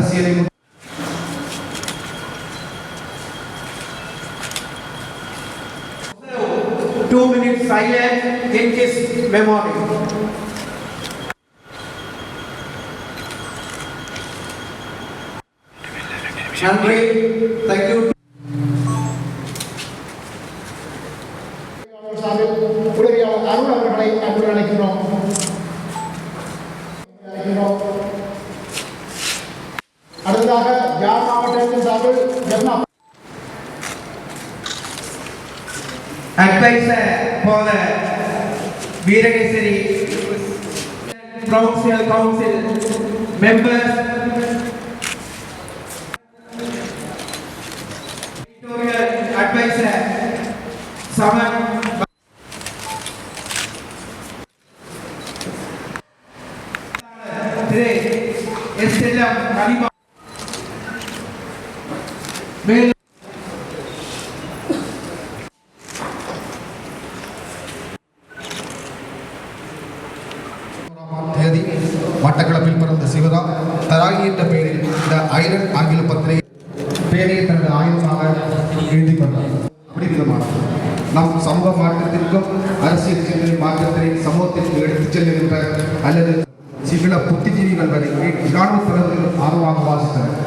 தேவையானது அரசியலை Two minutes silence in his memory. நன்றி தேங்க்யூ சார்பில் உதவியாளர் அருள் அவர்களை அன்புடன் அழைக்கிறோம் Advisor for the Veeragesari Provincial Council members. Editorial advisor Saman. மட்டக்களப்பில் பிறந்த சிவராம் தராகி என்ற பெயரில் இந்த ஐரன் ஆங்கில பத்திரிகை பேரையை தனது ஆயுதமாக எழுதி கொண்டார். அப்படி விதமானது நம் சமூக மாற்றத்திற்கும் அரசியல் சிந்தனை மாற்றத்தை சமூகத்திற்கு எடுத்துச் செல்லுகின்ற அல்லது சிவில புத்திஜீவிகள் வரை இராணுவ தளத்தில் ஆர்வமாக வாசித்தனர்.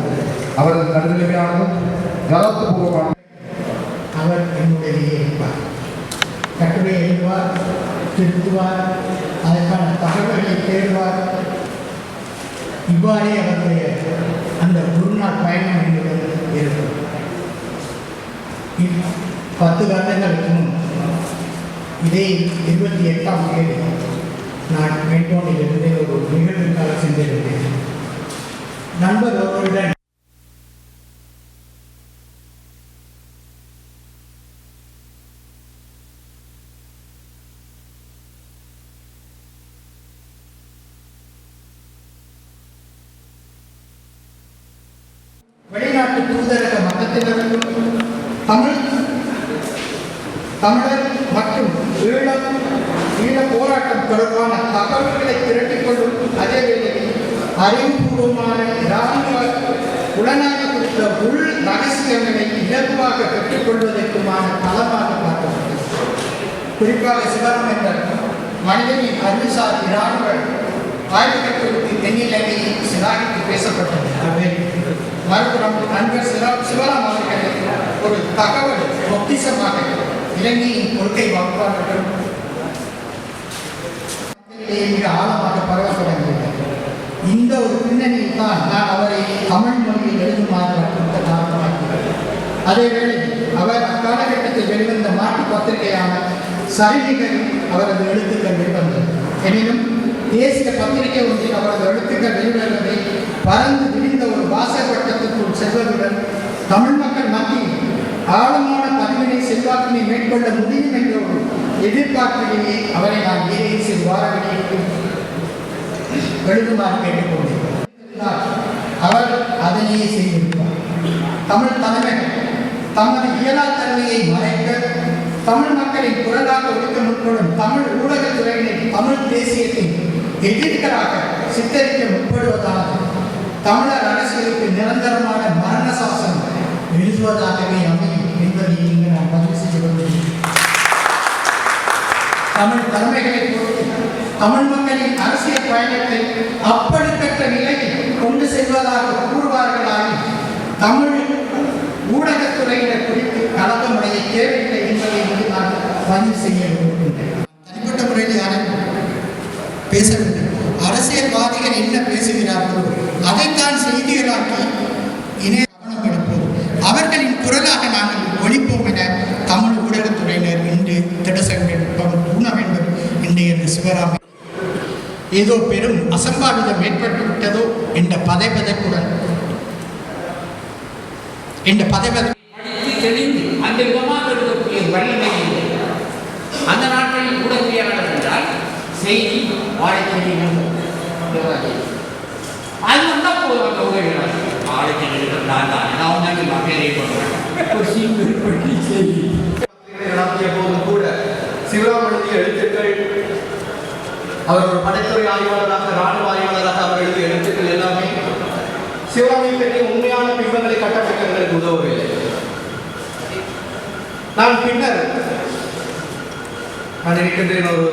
அவரது நடுநிலைமையானதும் யதார்த்தபூர்வமான அவர் என்னுடைய கட்டுரை எழுதுவார். திருத்துவார் அதற்கான தகவல்களை தேடுவார் இவ்வாறே அவருடைய அந்த குருநாள் பயணம் என்பது இருக்கும் இப் பத்து வருடங்களுக்கு முன் இதே இருபத்தி எட்டாம் தேதி நான் மெட்ரோனிலிருந்து ஒரு நிகழ்வுக்காக சென்றிருந்தேன் நண்பர் ஒருவருடன் வெளிநாட்டு தூதரக மட்டத்திலிருந்தும் தமிழ் தமிழர் மற்றும் ஈழம் ஈழ போராட்டம் தொடர்பான தகவல்களை திரட்டிக் கொள்ளும் அதே வேளையில் அறிவுபூர்வமான இராணுவ புலனாய்வு குறித்த உள் ரகசியங்களை இலகுவாக பெற்றுக்கொள்வதற்குமான தளமாக பார்க்கப்பட்டது. குறிப்பாக சிவராம் என்ற மனிதனின் அறிவுசார் இராணுவ ஆய்வு குறித்து தென்னிலங்கையில் சிலாகித்து பேசப்பட்டது. மறுபுறம் நண்பர் சிவா சிவராம் அவர்கள் ஒரு தகவல் பொக்கிசமாக இலங்கையின் கொள்கை வகுப்பாளர்கள் மிக ஆழமாக பரவ தொடங்கியுள்ளது இந்த ஒரு பின்னணியில் தான் நான் அவரை தமிழ் மொழியில் எழுதுமாறு அதேவேளை அவர் அக்காலகட்டத்தில் வெளிவந்த மாட்டு பத்திரிகையான சரிநிகரில் அவரது எழுத்துக்கள் வெளிவந்தது. எனினும் தேசிய பத்திரிகை ஒன்றில் அவரது எழுத்துக்கள் வெளிவருவதை பறந்து விரிந்த ஒரு வாசகட்டத்துக்குள் செல்வதுடன் தமிழ் மக்கள் மத்தியில் ஆழமான பதிவினை செல்வாக்கினை மேற்கொள்ள முடியும் என்ற ஒரு எதிர்பார்ப்பிலேயே அவரை நான் ஏஏசி வார வெளியிட்டு எழுதுமாறு கேட்டுக்கொண்டேன் அவர் அதனையே செய்திருப்பார் தமிழ் தலைமை தமது இயலா தன்மையை மறைக்க தமிழ் மக்களின் குரலாக ஒழிக்க முற்படும் தமிழ் ஊடகத்துறையினை தமிழ் தேசியத்தின் எதிர்களாக சித்தரிக்க முற்படுவதாக தமிழர் அரசியலுக்கு நிரந்தரமான மரண சாசனம் எழுதுவதாகவே அமையும் என்பதை இங்கு நான் பதிவு செய்ய தமிழ் தலைமைகளை பொறுத்து தமிழ் மக்களின் அரசியல் பயணத்தை அப்படிப்பட்ட நிலையில் கொண்டு செல்வதாக கூறுவார்களாகி தமிழ் ஊடகத்துறையினர் குறித்து கலக்கமுடைய தேவையில்லை என்பதை நான் பதிவு செய்ய ஏதோ பெரும் அசம்பாவிதம் ஏற்பட்டு விட்டதோ என்ற பதைபதைப்புடன். என்ற பதைபதை தெளிந்து அந்த விதமாக இருக்கக்கூடிய வல்லமை இல்லை. அந்த நாட்களில் ஊடகவியலாளர் என்றால் செய்தி வாழைச்செடி அது வந்தா போதும் அந்த உதவியாளர் வாழைச்செடி நான் தான் மக்களை பண்ணுறேன் ஒரு பண்ணி செய்தி நடத்திய போதும் கூட சிவராம் எழுதிய எழுத்துக்கள் அவர் ஒரு படைத்துறை ஆய்வாளராக ராணுவ ஆய்வாளராக அவர் எழுதிய எழுத்துக்கள் எல்லாமே சிவராமையை பற்றிய உண்மையான பிம்பங்களை கட்டமைக்க எங்களுக்கு உதவவில்லை. நான் பின்னர் நான் இருக்கின்றேன் ஒரு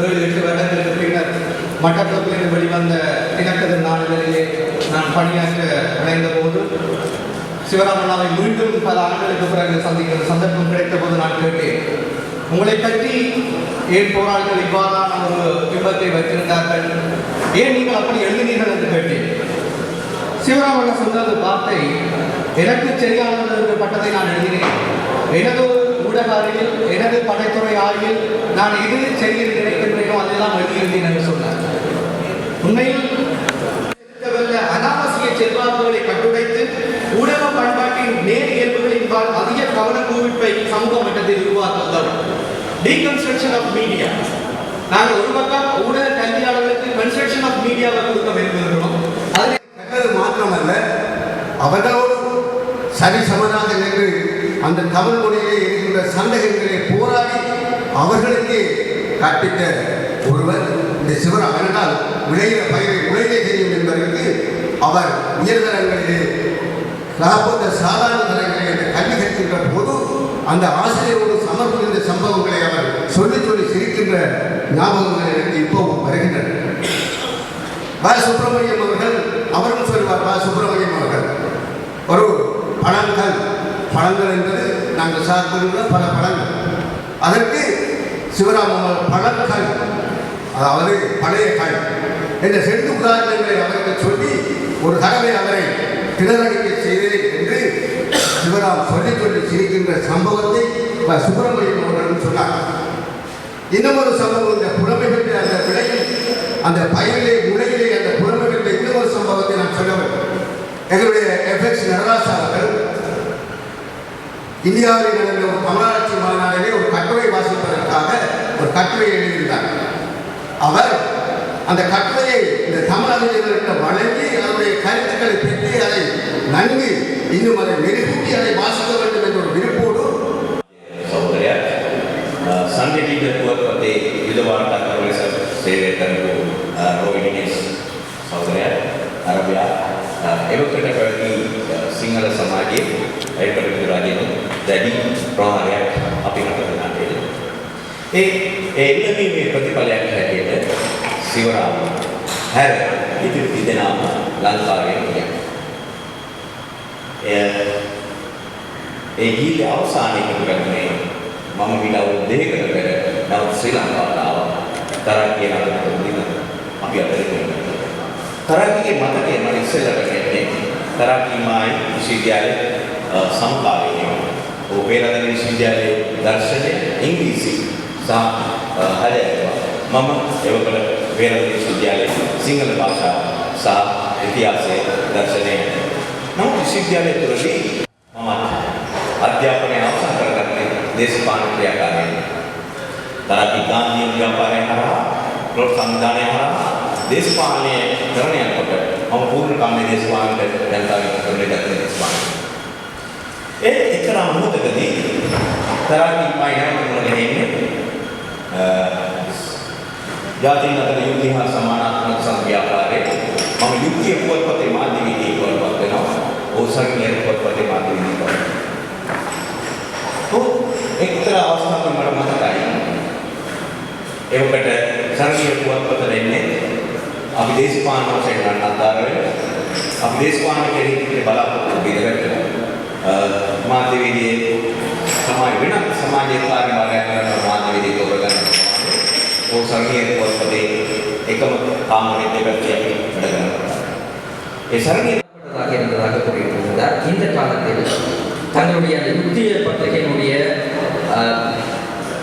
ஏழு எட்டு வருடங்களுக்கு பின்னர் மட்டக்களப்பிலிருந்து வெளிவந்த தினக்கதிர் நாடுகளிலே நான் பணியாற்ற அடைந்த போது சிவராமண்ணாவை மீண்டும் பல ஆண்டுகளுக்கு பிறகு சந்திக்கிற சந்தர்ப்பம் கிடைத்த போது நான் கேட்டேன். உங்களை பற்றி ஏன் போராளிகள் இவ்வாறான ஒரு பிம்பத்தை ஏன் நீங்கள் அப்படி எழுதினீர்கள் என்று கேட்டேன். சிவராமண்ணா சொன்னது வார்த்தை எனக்கு சரியானது என்று பட்டதை நான் எழுதினேன். எனது ஊடக அறிவில் எனது படைத்துறை ஆய்வில் நான் எது செய்ய நினைக்கின்றேனோ அதெல்லாம் எழுதியிருந்தேன் என்று சொன்னார். உண்மையில் அனாவசிய செல்வாக்குகளை கட்டுடைத்து ஊடக பண்பாட்டின் நேர் இயல்புகளின்பால் அதிக கவன குவிப்பை சமூக மட்டத்தில் உருவாக்க உதவும் டீகன்ஸ்ட்ரக்ஷன் ஆஃப் மீடியா நாங்கள் ஒரு பக்கம் ஊடக கன்ஸ்ட்ரக்ஷன் ஆஃப் மீடியாவை கொடுக்க விரும்புகிறோம். அதில் கண்டது மாத்திரமல்ல அவர்களோடு சரி சமனாக நின்று அந்த தமிழ் மொழியிலே இருக்கின்ற சந்தேகங்களை போராடி அவர்களுக்கு கற்பித்த ஒருவர் இந்த சிவராம் என்றால் விளைகிற பயிரை விளைய செய்யும் என்பதற்கு அவர் உயர்தரங்களிலே ராபோத சாதாரண தரங்களிலே என்று கல்வி கற்கின்ற போது அந்த ஆசிரியரோடு சமர்ப்பிக்கின்ற சம்பவங்களை அவர் சொல்லி சொல்லி சிரிக்கின்ற ஞாபகங்கள் எனக்கு இப்போவும் வருகின்றன. பா சுப்பிரமணியம் அவர்கள் அவரும் சொல்வார் பா சுப்பிரமணியம் அவர்கள். ஒரு பழங்கள் பழங்கள் என்பது நாங்கள் சார்ந்திருந்த பல பழங்கள். அதற்கு சிவராம பழங்கள் அதாவது பழைய கல் என்ற செண்டு உதாரணங்களை அவருக்கு சொல்லி ஒரு தடவை அவரை திணறடிக்க செய்தேன் என்று சிவராம் சொல்லி சொல்லி சிரிக்கின்ற சம்பவத்தை சுப்பிரமணியம் அவர்கள் சொன்னார். இன்னும் ஒரு சம்பவம் இந்த புலமை பெற்ற அந்த விலையில் அந்த பயிலே முளையிலே அந்த புலமை பெற்ற இன்னும் ஒரு சம்பவத்தை நான் சொல்ல வேண்டும் எங்களுடைய எஃப்எக்ஸ் நடராசா இந்தியாவில் நடந்த ஒரு தமிழாட்சி மாநாட்டிலே ஒரு கட்டுரை வாசிப்பதற்காக ஒரு கட்டுரை எழுதியிருந்தார். அவர் அந்த கட்டுரையை இந்த தமிழ் அறிஞர்களுக்கு வழங்கி அதனுடைய கருத்துக்களை பெற்று அதை நன்கு இன்னும் அதை மெருகூட்டி அதை வாசிக்க வேண்டும் என்ற ஒரு விருப்போடு ಸಂಘಟನೆಯ ವಿಧವಾದ ಕಾರ್ಯ ಸೇವೆ ರೋಹಿಣಿ ಸಹೋದರ ඒ ඒ ඉලවීමේ ප්‍රතිඵලයක් හැටියට සිවරාම හැර ඉදිරි තිදෙනාම ලංකාවේ හිටියා. එය ඒ ගීලේ අවසානයේ කරන්නේ මම විල අවුරුදු දෙකකට පෙර නවත් ශ්‍රී ලංකාවට ආවා. තරක්කිය නගරට මුලින්ම අපි අතරේ ඉන්නවා. තරක්කියේ මතකය මම ඉස්සෙල්ලට කියන්නේ තරක්කි මායි විශ්වවිද්‍යාලයේ සමකාලීනව. ਉਹ පෙරදෙන විශ්වවිද්‍යාලයේ දර්ශනය ඉංග්‍රීසි සහ හදෑරුවා. මම එවකල පෙරදෙන විශ්වවිද්‍යාලයේ සිංහල භාෂාව සහ ඉතිහාසය දර්ශනය. නමුත් විශ්වවිද්‍යාලය තුළදී මම අධ්‍යාපනය අවසන් කරගත්තේ දේශපාලන ක්‍රියාකාරයෙන්. තරකි ගාන්ධී ව්‍යාපාරය හරහා ප්‍රොත් සංවිධානය හරහා දේශපාලනය කරන යනකොට මම පූර්ණ කාමයේ දේශපාලනයට ජනතාවගේ කරන ගත්තේ දේශපාලනය. ඒ එක්තරා මොහොතකදී තරකි මයි නැවත මුණ जातिनगर युद्ध सामनात्मक संघ्यापारे मम युद्ध पोत्पति माध्यमी थी पोत्पत्ति नौ वो संघ पोत्पति माध्यमी थी। पोत्पत्ति तो एक तरह अवस्था में मरम आई एवं संघीय पोत्पत्ति रहने अभी देश पान हो से नाता रहे अभी देश पान के लिए बड़ा पोत्पत्ति दे रहे माध्यमी थी ಸಮಾಜ ಸಮಾಜಕ್ಕಾಗಿ ಮನೆಗಳನ್ನು ಮಾನವೀಯತೆ ತೋರಗಳನ್ನು ಓ ಸರಣಿಯನ್ನು ಬರ್ತದೆ ಏಕಮ ಕಾಮನೆ ನಿಗದಿಯಾಗಿ ಈ ಸರಣಿ என்பதாக கூறியிருந்தார் இந்த காலத்தில் தங்களுடைய யுக்திய பத்திரிகையினுடைய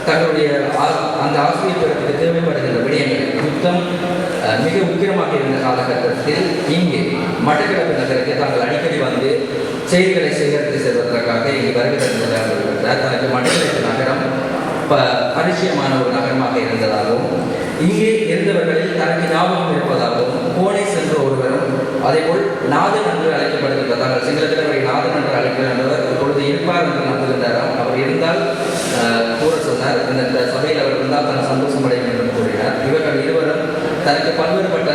தங்களுடைய அந்த ஆசிரியர் தேவைப்படுகின்ற விடயங்கள் யுத்தம் மிக உக்கிரமாக இருந்த காலகட்டத்தில் இங்கே மட்டக்களப்பு நகருக்கு தாங்கள் அடிக்கடி வந்து செய்திகளை சேகரித்து செல்வதற்காக இங்கே வருகை தந்திருந்தார் தனக்கு மட்டக்களப்பு நகரம் ப பரிச்சயமான ஒரு நகரமாக இருந்ததாகவும் இங்கே இருந்தவர்களில் தனக்கு ஞாபகம் இருப்பதாகவும் கோணை சென்ற ஒருவரும் அதேபோல் நாதன் என்று அழைக்கப்படுகின்ற தாங்கள் சிங்களத்தில் அவரை நாதன் என்று அழைக்கின்றவர் இப்பொழுது இருப்பார் என்று நம்புகின்றாராம் அவர் இருந்தால் கூற சொன்னார். இந்த இந்த சபையில் அவர் இருந்தால் தான் சந்தோஷம் அடையும் என்று கூறினார். இவர்கள் இருவரும் தனக்கு பல்வேறுபட்ட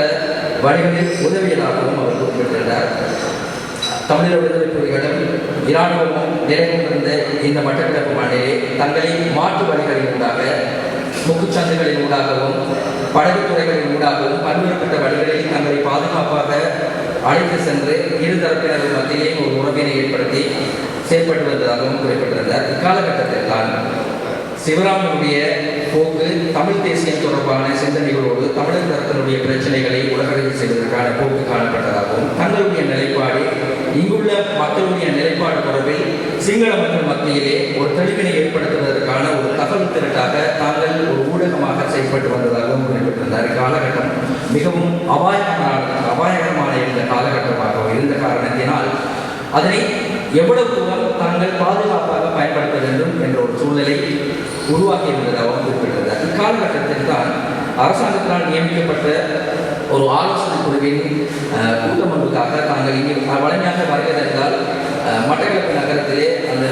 வழிகளில் உதவியதாகவும் அவர் குறிப்பிட்டிருந்தார் தமிழக விடுதலை புலிகளும் இராணுவமும் நிறைவேறிருந்த இந்த மட்டக்களப்பு மண்ணிலே தங்களை மாற்று வழிகளின் ஊடாக முக்குச்சந்தைகளின் ஊடாகவும் படகுத்துறைகளின் ஊடாகவும் பல்வேறுபட்ட வழிகளில் தங்களை பாதுகாப்பாக அழைத்து சென்று இரு தரப்பினர்கள் மத்தியிலே ஒரு உறவினை ஏற்படுத்தி செயல்பட்டு வந்ததாகவும் குறிப்பிட்டிருந்தார். இக்காலகட்டத்தில் தான் சிவராமனுடைய போக்கு தமிழ் தேசியம் தொடர்பான சிந்தனைகளோடு தமிழர் சிங்கள மக்கள் மத்தியிலே ஒரு தெளிவினை ஏற்படுத்துவதற்கான ஒரு தகவல் திரட்டாக தாங்கள் ஒரு ஊடகமாக செயல்பட்டு வந்ததாகவும் குறிப்பிட்டிருந்தார். காலகட்டம் மிகவும் அபாயமான அபாயகரமான இருந்த காலகட்டமாக இருந்த காரணத்தினால் அதனை எவ்வளவு தூரம் தாங்கள் பாதுகாப்பாக பயன்படுத்த வேண்டும் என்ற ஒரு சூழ்நிலை உருவாக்கி இருந்ததாகவும் குறிப்பிட்டிருந்தார். இக்காலகட்டத்தில் தான் அரசாங்கத்தினால் நியமிக்கப்பட்ட ஒரு ஆலோசனை குழுவின் அஹ், தாங்கள் இங்கே வழமையாக வரவேற்றால் மட்டக்களப்பு நகரத்திலே அந்த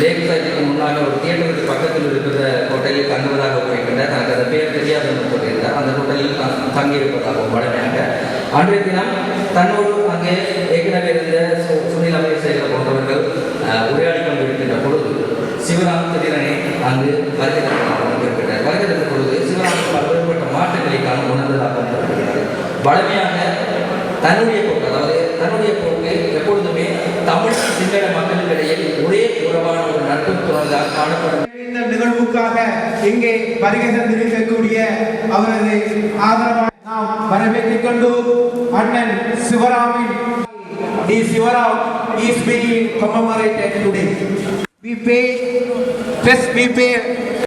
லேக் சைட்டுக்கு முன்னாக ஒரு தியேட்டருக்கு பக்கத்தில் இருக்கிற ஹோட்டலில் தங்குவதாக குறிப்பிட்டார் தனக்கு அந்த பேர் தெரியாத என்று சொல்லியிருந்தார் அந்த ஹோட்டலில் தான் தங்கியிருப்பதாகவும் வலிமையாக அன்றைய தினம் தன்னோடு அங்கே ஏற்கனவே இருந்த சு- சுனில் அபயசேகர் போன்றவர்கள் உரையாடி கொண்டிருக்கின்ற பொழுது சிவராம் திடீரனை அங்கு வருகிறார் தருவதாக குறிப்பிட்டார் வருகை தந்த பொழுது சிவராம் பல்வேறுபட்ட மாற்றங்களை காண உணர்ந்ததாக வளமையாக தன்னுடைய போக்கு அதாவது தன்னுடைய போக்கு எப்பொழுதுமே தமிழ் சிங்கள மக்களுக்கிடையே ஒரே உறவான ஒரு நட்பு துறந்தாக காணப்படும் இந்த நிகழ்வுக்காக இங்கே வருகை தந்திருக்கக்கூடிய அவரது ஆதரவாக நாம் வரவேற்றுக் கொண்டு அண்ணன் சிவராமின் T Sivaram is being commemorated today. We pay, first we pay